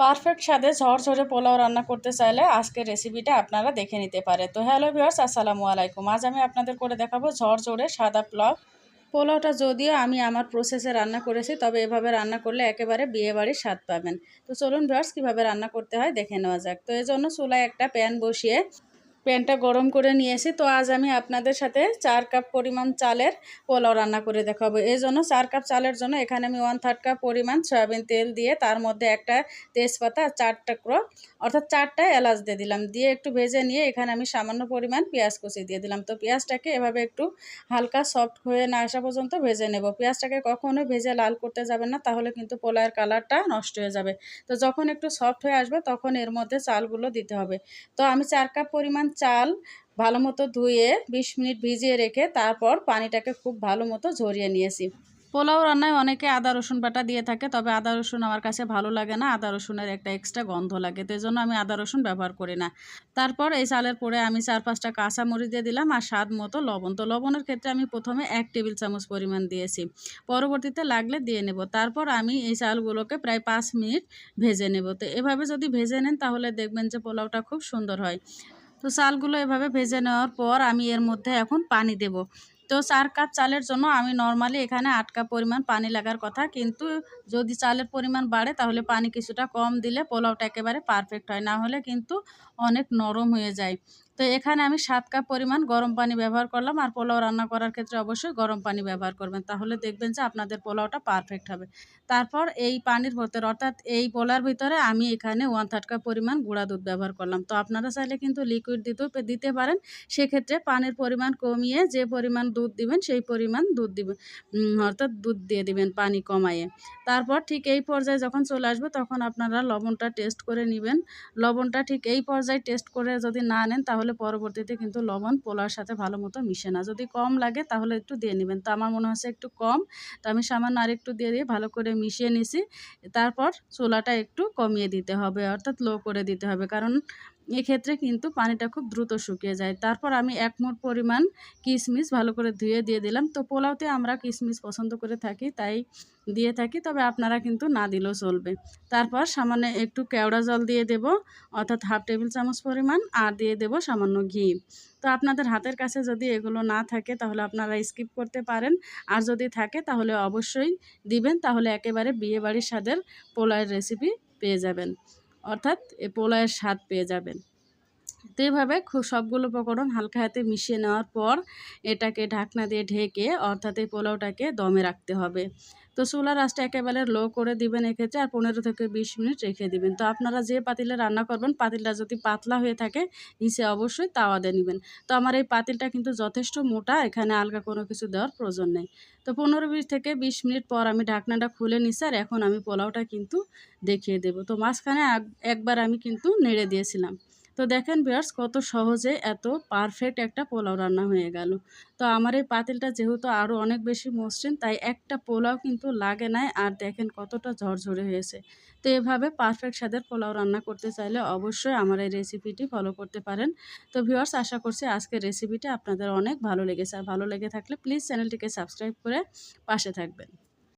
Perfect স্বাদে ঝড় ঝরে পোলাও রান্না করতে চাইলে আজকের রেসিপিটা আপনারা দেখে নিতে পারে তো হ্যালো ভিওর্স আসসালামু আলাইকুম। আজ আমি আপনাদের করে দেখাবো ঝড় ঝরে সাদা পোলাও। পোলাওটা যদিও আমি আমার প্রসেসে রান্না করেছি, তবে এভাবে রান্না করলে একেবারে বিয়ে বাড়ির স্বাদ পাবেন। তো চলুন ভিওর্স কীভাবে রান্না করতে হয় দেখে নেওয়া যাক। তো এই জন্য চুলায় একটা প্যান বসিয়ে প্যানটা গরম করে নিয়েছি তো আজ আমি আপনাদের সাথে চার কাপ পরিমাণ চালের পোলাও রান্না করে দেখাবো। এই জন্য চার কাপ চালের জন্য এখানে আমি ওয়ান থার্ড কাপ পরিমাণ সয়াবিন তেল দিয়ে তার মধ্যে একটা তেজপাতা আর চারটা ক্রো অর্থাৎ চারটা এলাচ দিয়ে দিলাম। দিয়ে একটু ভেজে নিয়ে এখানে আমি সামান্য পরিমাণ পেঁয়াজ কুচি দিয়ে দিলাম। তো পেঁয়াজটাকে এভাবে একটু হালকা সফট হয়ে না আসা পর্যন্ত ভেজে নেব। পেঁয়াজটাকে কখনো ভেজে লাল করতে যাবেন না, তাহলে কিন্তু পোলাওয়ের কালারটা নষ্ট হয়ে যাবে। তো যখন একটু সফট হয়ে আসবে, তখন এর মধ্যে চালগুলো দিতে হবে। তো আমি চার কাপ পরিমাণ চাল ভালো মতো ধুয়ে বিশ মিনিট ভিজিয়ে রেখে তারপর পানিটাকে খুব ভালো মতো ঝরিয়ে নিয়েছি। পোলাও রান্নায় অনেকে আদা, রসুন বাটা দিয়ে থাকে, তবে আদা, রসুন আমার কাছে ভালো লাগে না। আদা, রসুনের একটা এক্সট্রা গন্ধ লাগে তো জন্য আমি আদা, রসুন ব্যবহার করি না। তারপর এই চালের পরে আমি চার পাঁচটা কাঁচা মরিচ দিয়ে দিলাম আর স্বাদ মতো লবণ। তো লবণের ক্ষেত্রে আমি প্রথমে এক টেবিল চামচ পরিমাণ দিয়েছি। পরবর্তীতে লাগলে দিয়ে নেব। তারপর আমি এই চালগুলোকে প্রায় পাঁচ মিনিট ভেজে নেব। তো এভাবে যদি ভেজে নেন তাহলে দেখবেন যে পোলাওটা খুব সুন্দর হয়। তো চালগুলো এভাবে ভেজে নেওয়ার পর আমি এর মধ্যে এখন পানি দেব। তো চার কাপ চালের জন্য আমি নর্মালি এখানে আট কাপ পরিমাণ পানি লাগার কথা। কিন্তু যদি চালের পরিমাণ বাড়ে, তাহলে পানি কিছুটা কম দিলে পোলাওটা একেবারে পারফেক্ট হয়। না হলে কিন্তু অনেক নরম হয়ে যায়। তো এখানে আমি সাত কাপ পরিমাণ গরম পানি ব্যবহার করলাম আর পোলাও রান্না করার ক্ষেত্রে অবশ্যই গরম পানি ব্যবহার করবেন। তাহলে দেখবেন যে আপনাদের পোলাওটা পারফেক্ট হবে। তারপর এই পানির ভেতরে, অর্থাৎ এই পোলার ভিতরে আমি এখানে ওয়ান থার্ড কাপ পরিমাণ গুঁড়া দুধ ব্যবহার করলাম। তো আপনারা চাইলে কিন্তু লিকুইড দিতেও দিতে পারেন। সেক্ষেত্রে পানির পরিমাণ কমিয়ে যে পরিমাণ দুধ দিবেন, সেই পরিমাণ দুধ দিবেন অর্থাৎ দুধ দিয়ে দিবেন পানি কমাইয়ে তারপর ঠিক এই পর্যায়ে যখন চলে আসবে, তখন আপনারা লবণটা টেস্ট করে নেবেন। লবণটা ঠিক এই পর্যায়ে টেস্ট করে যদি না নেন, তাহলে পরবর্তীতে কিন্তু লবণ পোলার সাথে ভালো মতো মিশে না। যদি কম লাগে তাহলে একটু দিয়ে নেবেন। তো আমার মনে হচ্ছে একটু কম। তো আমি সামান্য আর একটু দিয়ে দিয়ে ভালো করে মিশিয়ে নিছি। তারপর চুলাটা একটু কমিয়ে দিতে হবে, অর্থাৎ লো করে দিতে হবে। কারণ এক্ষেত্রে কিন্তু পানিটা খুব দ্রুত শুকিয়ে যায়। তারপর আমি এক মুঠ পরিমাণ কিশমিশ ভালো করে ধুয়ে দিয়ে দিলাম। তো পোলাওতে আমরা কিশমিশ পছন্দ করে থাকি, তাই দিয়ে থাকি, তবে আপনারা কিন্তু না দিলেও চলবে। তারপর সামান্য একটু কেওড়া জল দিয়ে দেব, অর্থাৎ হাফ টেবিল চামচ পরিমাণ, আর দিয়ে দেব সামান্য ঘি। তো আপনাদের হাতের কাছে যদি এগুলো না থাকে, তাহলে আপনারা স্কিপ করতে পারেন। আর যদি থাকে, তাহলে অবশ্যই দিবেন, তাহলে একেবারে বিয়েবাড়ির স্বাদের পোলাওয়ের রেসিপি পেয়ে যাবেন। অর্থাৎ এ পোলায়ের স্বাদ পেয়ে যাবেন। তো এইভাবে সবগুলো উপকরণ হালকা হাতে মিশিয়ে নেওয়ার পর এটাকে ঢাকনা দিয়ে ঢেকে অর্থাৎ এই পোলাওটাকে দমে রাখতে হবে। তো চুলার আঁচটা একেবারে লো করে দিবেন এক্ষেত্রে আর পনেরো থেকে বিশ মিনিট রেখে দিবেন। তো আপনারা যে পাতিলে রান্না করবেন, পাতিলটা যদি পাতলা হয়ে থাকে, নিচে অবশ্যই তাওয়া দিয়ে নেবেন। তো আমার এই পাতিলটা কিন্তু যথেষ্ট মোটা, এখানে আলগা কোনো কিছু দেওয়ার প্রয়োজন নেই। তো পনেরো বিশ থেকে বিশ মিনিট পর আমি ঢাকনাটা খুলে নিছি আর এখন আমি পোলাওটা কিন্তু দেখিয়ে দেব। তো মাঝখানে একবার আমি কিন্তু নেড়ে দিয়েছিলাম। তো দেখেন বিয়ার্স কত সহজে এত পারফেক্ট একটা পোলাও রান্না হয়ে গেল। তো আমার এই পাতিলটা যেহেতু আরও অনেক বেশি মসৃণ, তাই একটা পোলাও কিন্তু লাগে নাই। আর দেখেন কতটা ঝরঝরে হয়েছে। তো এভাবে পারফেক্ট স্বাদের পোলাও রান্না করতে চাইলে অবশ্যই আমার এই রেসিপিটি ফলো করতে পারেন। তো ভিউয়ার্স আশা করছি আজকের রেসিপিটা আপনাদের অনেক ভালো লেগেছে। আর ভালো লেগে থাকলে প্লিজ চ্যানেলটিকে সাবস্ক্রাইব করে পাশে থাকবেন।